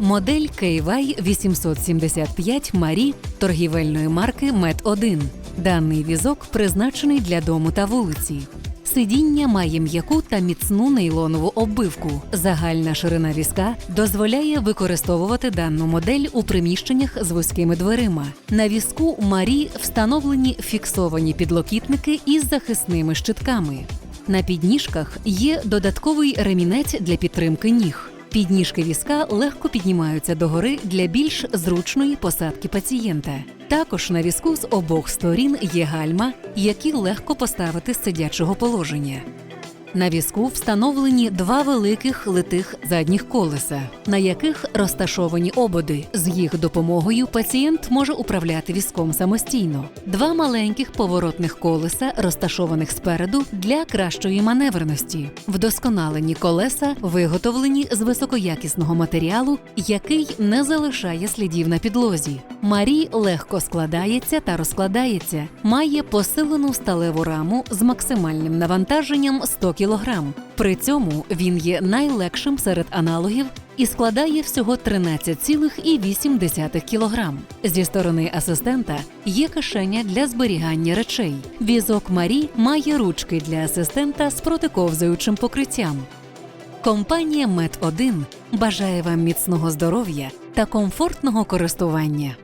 Модель KY 875 Марі торгівельної марки Мед 1 Даний візок призначений для дому та вулиці. Сидіння має м'яку та міцну нейлонову оббивку. Загальна ширина візка дозволяє використовувати дану модель у приміщеннях з вузькими дверима. На візку Марі встановлені фіксовані підлокітники із захисними щитками. На підніжках є додатковий ремінець для підтримки ніг. Підніжки візка легко піднімаються догори для більш зручної посадки пацієнта. Також на візку з обох сторін є гальма, які легко поставити з сидячого положення. На візку встановлені два великих литих задніх колеса, на яких розташовані ободи. З їх допомогою пацієнт може управляти візком самостійно. Два маленьких поворотних колеса, розташованих спереду для кращої маневреності. Вдосконалені колеса виготовлені з високоякісного матеріалу, який не залишає слідів на підлозі. Марі легко складається та розкладається, має посилену сталеву раму з максимальним навантаженням 100 кг. При цьому він є найлегшим серед аналогів і складає всього 13,8 кг. Зі сторони асистента є кишеня для зберігання речей. Візок Марі має ручки для асистента з протиковзаючим покриттям. Компанія Мед 1 бажає вам міцного здоров'я та комфортного користування.